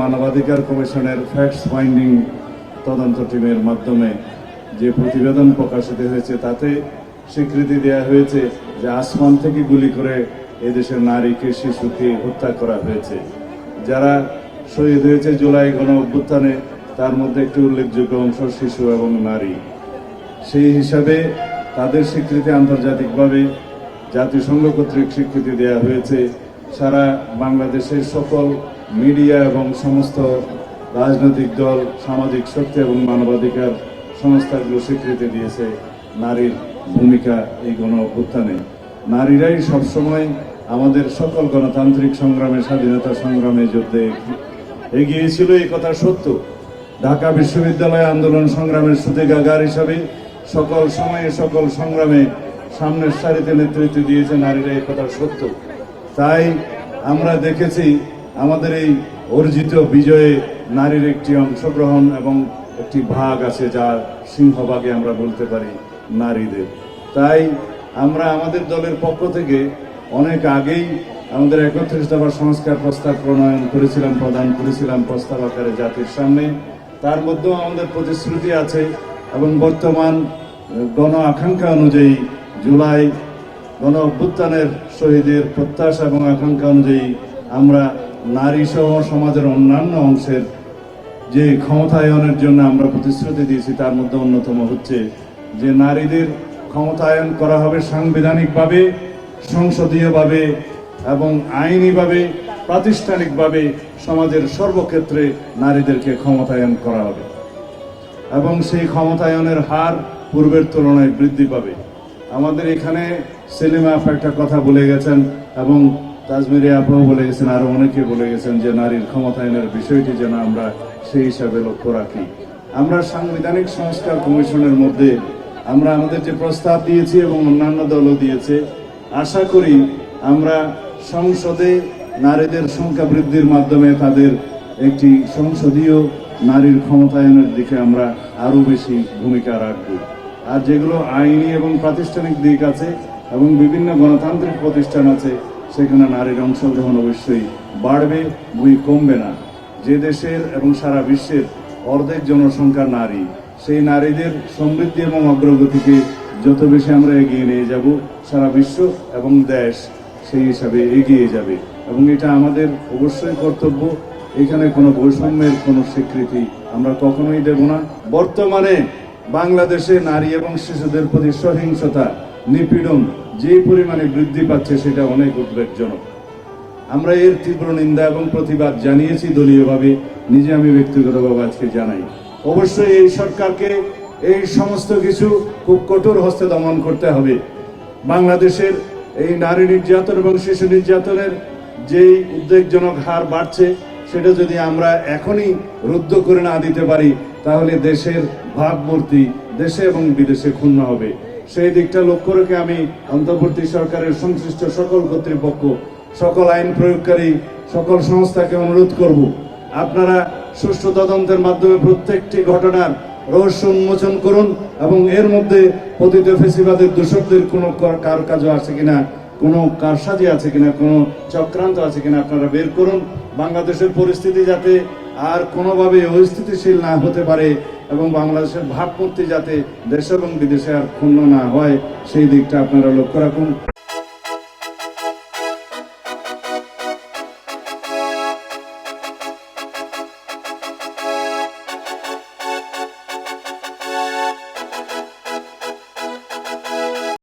মানবাধিকার কমিশনের facts finding তদন্ত টিমের মাধ্যমে যে প্রতিবেদন প্রকাশিত হয়েছে, তাতে স্বীকৃতি দেওয়া হয়েছে যে আসমান থেকে গুলি করে এদেশের নারীকে, শিশুকে হত্যা করা হয়েছে। যারা শহীদ হয়েছে জুলাই গণ অভ্যুত্থানে, তার মধ্যে একটি উল্লেখযোগ্য অংশ শিশু এবং নারী। সেই হিসাবে তাদের স্বীকৃতি আন্তর্জাতিকভাবে জাতিসংঘ কর্তৃক স্বীকৃতি দেওয়া হয়েছে। সারা বাংলাদেশের সকল মিডিয়া এবং সমস্ত রাজনৈতিক দল, সামাজিক শক্তি এবং মানবাধিকার সংস্থাগুলো স্বীকৃতি দিয়েছে নারীর ভূমিকা এই গণ অভ্যুত্থানে। নারীরাই সবসময় আমাদের সকল গণতান্ত্রিক সংগ্রামে, স্বাধীনতা সংগ্রামে যুদ্ধে এগিয়েছিল, এই কথা সত্য। ঢাকা বিশ্ববিদ্যালয় আন্দোলন সংগ্রামের সুতিকাগার হিসাবে সকল সময়ে সকল সংগ্রামে সামনের সারিতে নেতৃত্ব দিয়েছে নারীরা, এই কথা সত্য। তাই আমরা দেখেছি আমাদের এই অর্জিত বিজয়ে নারীর একটি অংশগ্রহণ এবং একটি ভাগ আছে যা সিংহভাগে আমরা বলতে পারি নারীদের। তাই আমরা আমাদের দলের পক্ষ থেকে অনেক আগেই আমাদের একত্রিশ দফা সংস্কার প্রস্তাব প্রণয়ন করেছিলাম, প্রদান করেছিলাম প্রস্তাব আকারে জাতির সামনে। তার মধ্যেও আমাদের প্রতিশ্রুতি আছে এবং বর্তমান গণ আকাঙ্ক্ষা অনুযায়ী জুলাই গণ অভ্যুত্থানের শহীদের প্রত্যাশা এবং আকাঙ্ক্ষা অনুযায়ী আমরা নারী সহ সমাজের অন্যান্য অংশের যে ক্ষমতায়নের জন্য আমরা প্রতিশ্রুতি দিয়েছি, তার মধ্যে অন্যতম হচ্ছে যে নারীদের ক্ষমতায়ন করা হবে সাংবিধানিকভাবে, সংসদীয়ভাবে এবং আইনিভাবে, প্রাতিষ্ঠানিকভাবে সমাজের সর্বক্ষেত্রে নারীদেরকে ক্ষমতায়ন করা হবে এবং সেই ক্ষমতায়নের হার পূর্বের তুলনায় বৃদ্ধি পাবে। আমাদের এখানে আপা একটা কথা বলে গেছেন এবং তাজমিরি আপাও বলে গেছেন, আরও অনেকে বলে গেছেন যে নারীর ক্ষমতায়নের বিষয়টি যেন আমরা সেই হিসাবে লক্ষ্য রাখি। আমরা সাংবিধানিক সংস্কার কমিশনের মধ্যে আমরা আমাদের যে প্রস্তাব দিয়েছি এবং অন্যান্য দলও দিয়েছে, আশা করি আমরা সংসদে নারীদের সংখ্যা বৃদ্ধির মাধ্যমে তাদের একটি সংসদীয় নারীর ক্ষমতায়নের দিকে আমরা আরও বেশি ভূমিকা রাখব। আর যেগুলো আইনি এবং প্রাতিষ্ঠানিক দিক আছে এবং বিভিন্ন গণতান্ত্রিক প্রতিষ্ঠান আছে সেখানে নারীর অংশগ্রহণ অবশ্যই বাড়বে বই কমবে না। যে দেশের এবং সারা বিশ্বের অর্ধেক জনসংখ্যা নারী, সেই নারীদের সমৃদ্ধি এবং অগ্রগতিকে যত বেশি আমরা এগিয়ে নিয়ে যাব, সারা বিশ্ব এবং দেশ সেই হিসাবে এগিয়ে যাবে। এবং এটা আমাদের অবশ্যই কর্তব্য, এখানে কোনো বৈষম্যের কোনো স্বীকৃতি আমরা কখনোই দেব না। বর্তমানে বাংলাদেশে নারী এবং শিশুদের প্রতি সহিংসতা নিপীড়ন যে পরিমাণে বৃদ্ধি পাচ্ছে সেটা অনেক উদ্বেগজনক। আমরা এর তীব্র নিন্দা এবং প্রতিবাদ জানিয়েছি দলীয়ভাবে, নিজে আমি ব্যক্তিগতভাবে আজকে জানাই। অবশ্যই এই সরকারকে এই সমস্ত কিছু খুব কঠোর হস্তে দমন করতে হবে। বাংলাদেশের এই নারী নির্যাতন এবং শিশু নির্যাতনের যেই উদ্বেগজনক হার বাড়ছে, সেটা যদি আমরা এখনই রুদ্ধ করে না দিতে পারি, তাহলে দেশের ভাবমূর্তি দেশে এবং বিদেশে ক্ষুণ্ণ হবে। সেই দিকটা লক্ষ্য রেখে আমি অন্তর্বর্তী সরকারের সংশ্লিষ্ট সকল কর্তৃপক্ষ, সকল আইন প্রয়োগকারী, সকল সংস্থাকে অনুরোধ করব, আপনারা সুষ্ঠু তদন্তের মাধ্যমে প্রত্যেকটি ঘটনার রহস্য উন্মোচন করুন এবং এর মধ্যে পতিত ফেসিবাদের দূষকদের কোনো কার- কাজও আছে কিনা, কোনো কারসাজি আছে কিনা, কোনো চক্রান্ত আছে কিনা আপনারা বের করুন। বাংলাদেশের পরিস্থিতি যাতে আর কোনোভাবে অস্থিতিশীল না হতে পারে এবং বাংলাদেশের ভাবমূর্তি যাতে দেশ এবং বিদেশে আর ক্ষুণ্ণ না হয়, সেই দিকটা আপনারা লক্ষ্য রাখুন।